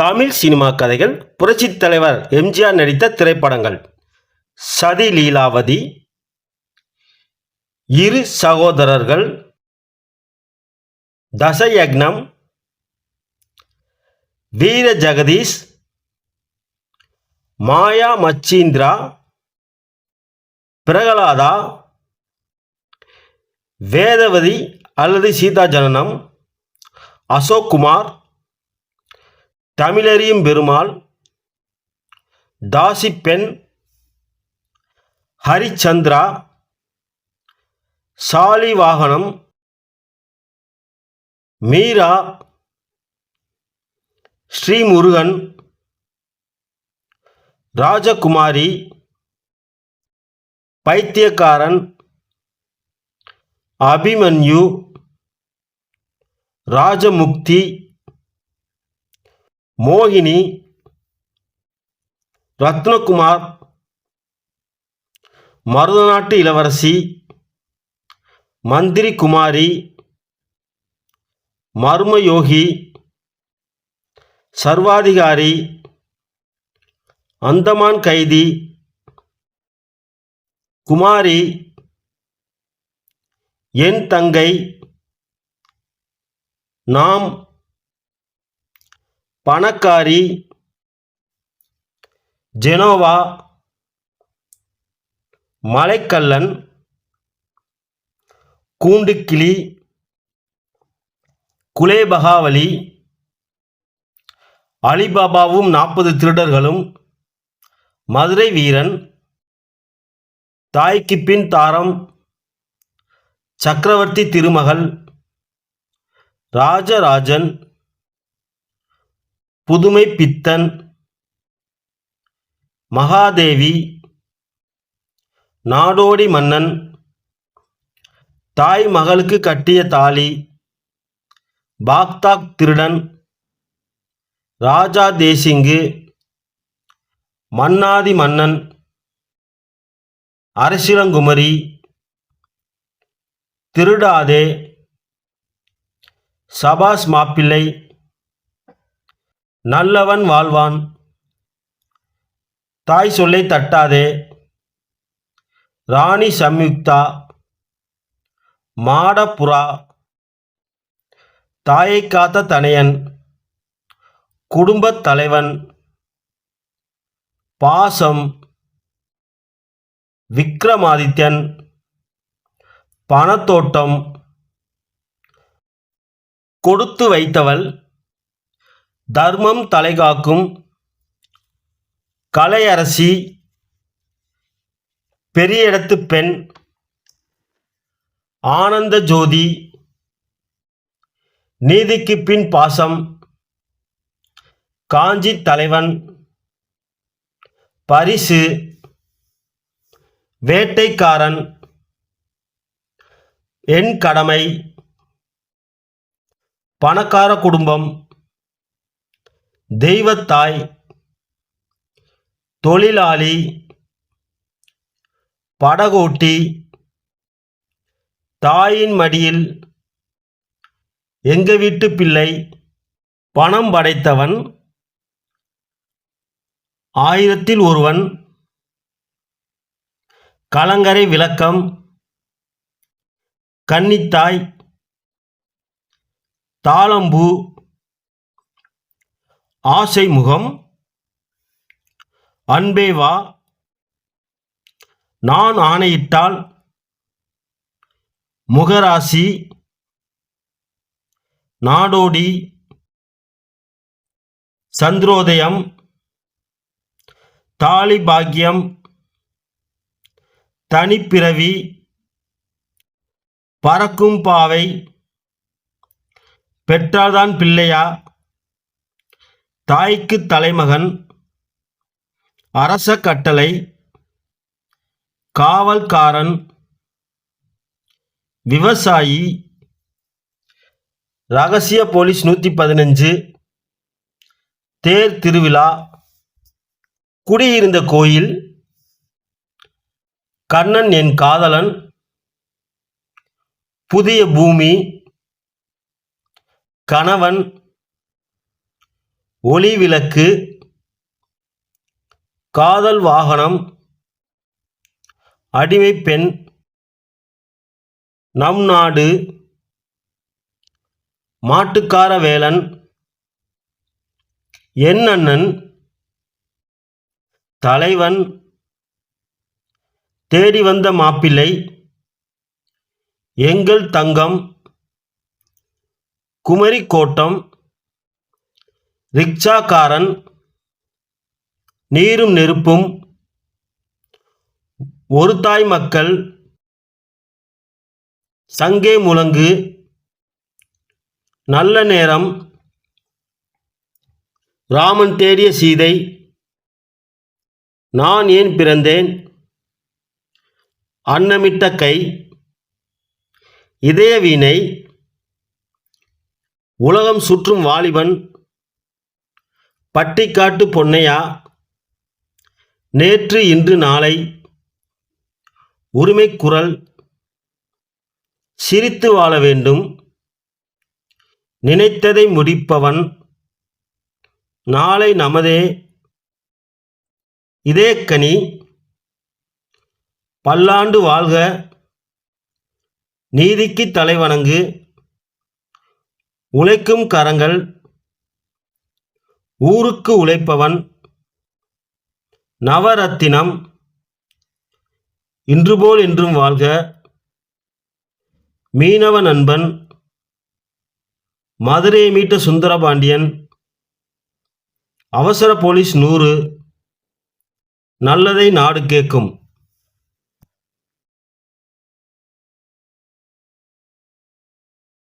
Tamil cinema கதைகள் புரட்சித் தலைவர் எம்ஜிஆர் நடித்த திரைப்படங்கள். சதி லீலாவதி இரு சகோதரர்கள் தசயக்னம் வீர ஜெகதீஷ் மாயா மச்சீந்திரா பிரகலாதா வேதவதி அல்லது சீதா ஜனனம் அசோக் குமார் தமிழறியும் பெருமாள் தாசி பெண் ஹரிச்சந்திரா சாலி வாகனம் மீரா ஸ்ரீமுருகன் ராஜகுமாரி பைத்தியக்காரன் அபிமன்யு ராஜமுக்தி மோகினி ரத்னகுமார் மருதநாட்டு இளவரசி மந்திரி குமாரி மர்மயோகி சர்வாதிகாரி அந்தமான் கைதி குமாரி என் தங்கை நாம் பணக்காரி ஜெனோவா மலைக்கல்லன் கூண்டுக்கிளி குலேபகாவலி அலிபாபாவும் நாற்பது திருடர்களும் மதுரை வீரன் தாய்க்கு பின் தாரம் சக்கரவர்த்தி திருமகள் ராஜராஜன் புதுமை பித்தன் மகாதேவி நாடோடி மன்னன் தாய் மகளுக்கு கட்டிய தாலி பாக்தாக் திருடன் ராஜா தேசிங்கு மன்னாதி மன்னன் அரசிலங்குமரி திருடாதே சபாஸ் மாப்பிள்ளை நல்லவன் வாழ்வான். தாய் சொல்லை தட்டாதே. ராணி சம்யுக்தா. மாடப்புறா தாயை காத்த தனையன். குடும்பத் தலைவன். பாசம். விக்ரமாதித்யன். பணத்தோட்டம். கொடுத்து வைத்தவள். தர்மம் தலைகாக்கும் கலையரசி பெரிய இடத்து பெண் ஆனந்த ஜோதி நீதிக்கு பின் பாசம் காஞ்சி தலைவன் பரிசு வேட்டைக்காரன் என் கடமை பணக்கார குடும்பம் தெய்வத்தாய் தொழிலாளி படகோட்டி தாயின் மடியில் எங்க வீட்டு பிள்ளை பணம் படைத்தவன் ஆயிரத்தில் ஒருவன் கலங்கரை விளக்கம் கன்னித்தாய் தாளம்பூ ஆசை முகம் அன்பே வா நான் ஆணையிட்டால் முகராசி நாடோடி சந்திரோதயம் தாலி பாக்கியம் தனிப்பிறவி பறக்கும் பாவை பெற்றால்தான் பிள்ளையா தாய்க்கு தலைமகன் அரச கட்டளை காவல்காரன் விவசாயி ரகசிய போலீஸ் நூற்றி பதினஞ்சு தேர் திருவிழா குடியிருந்த கோயில் கண்ணன் என் காதலன் புதிய பூமி கணவன் ஒளி விளக்கு காதல் வாகனம் அடிமை பெண் நம் நாடு மாட்டுக்கார வேலன் என் அண்ணன் தலைவன் தேடி வந்த மாப்பிள்ளை எங்கள் தங்கம் குமரி கோட்டம் ரிக்ஷாக்காரன் நீரும் நெருப்பும் ஒரு தாய் மக்கள் சங்கே முழங்கு நல்ல நேரம் ராமன் தேடிய சீதை நான் ஏன் பிறந்தேன்? அன்னமிட்ட கை இதய வீணை உலகம் சுற்றும் வாலிபன் பட்டிக்காட்டு பொன்னையா? நேற்று இன்று நாளை. உரிமை குரல். சிரித்து வாழ வேண்டும். நினைத்ததை முடிப்பவன். நாளை நமதே. இதே கனி. பல்லாண்டு வாழ்க. நீதிக்கு தலைவணங்கு. உழைக்கும் கரங்கள். ஊருக்கு உழைப்பவன் நவரத்தினம். இன்றுபோல் என்றும் வாழ்க. மீனவ நண்பன். மதுரையை மீட்ட சுந்தரபாண்டியன். அவசர போலீஸ் நூறு. நல்லதை நாடு கேட்கும்.